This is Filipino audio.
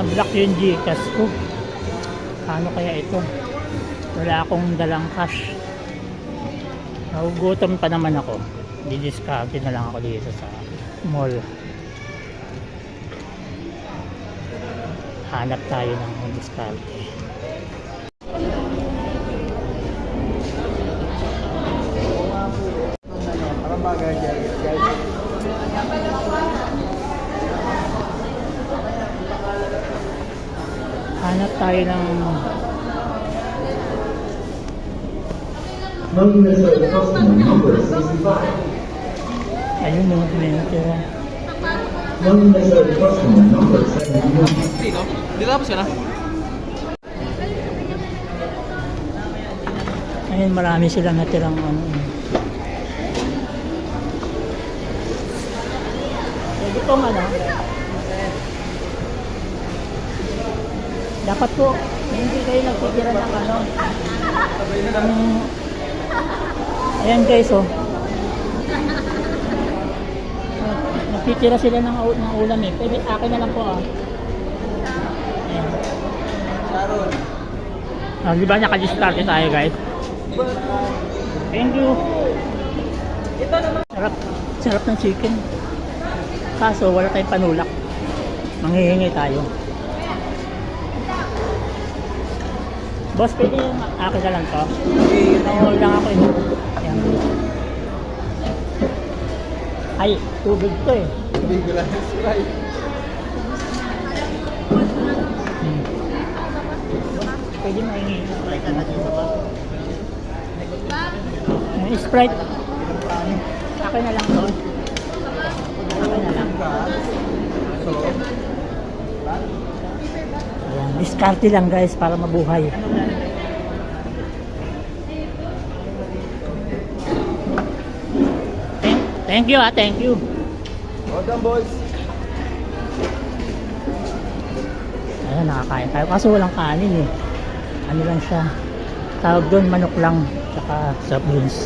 na-block yung Gcash ko. Paano kaya ito? Wala akong dalang cash. Nagugutom pa naman ako. Didiskarte na lang ako dito sa mall. Hanap tayo ng diskarte. Parang bagay guys. Hanap tayo ng Non-reserved customer number 65. ayun customer number 71. Dito? Dito tapos ka na? Ayun marami silang natirang ano. Pwede pong ano. Dapat po, hindi kayo nagtitira ng ano. Ng, ayan guys oh. Nagtitira sila ng, ng ulam eh. Pwede akin na lang po ah. Ayan. Ah, di ba nakadiskarte tayo guys? Thank you. Sarap. Sarap ng chicken. Kaso wala tayong panulak. Manghihingi tayo. Boss, pwede yung akin na lang to. Okay, yun na yun. Hold lang ako eh. Yan. Ay, tubig to eh. Big glass Sprite. Hmm. Pwede mahingi. Yung Sprite. Akin na lang to. Akin na lang. So, Ayan, diskarte lang guys para mabuhay. Thank, thank you ah, thank you. well done boys. Ayan, nakakain tayo. Kaso walang kanin eh. Ano lang siya. Tawag doon, manok lang. Tsaka soft drinks.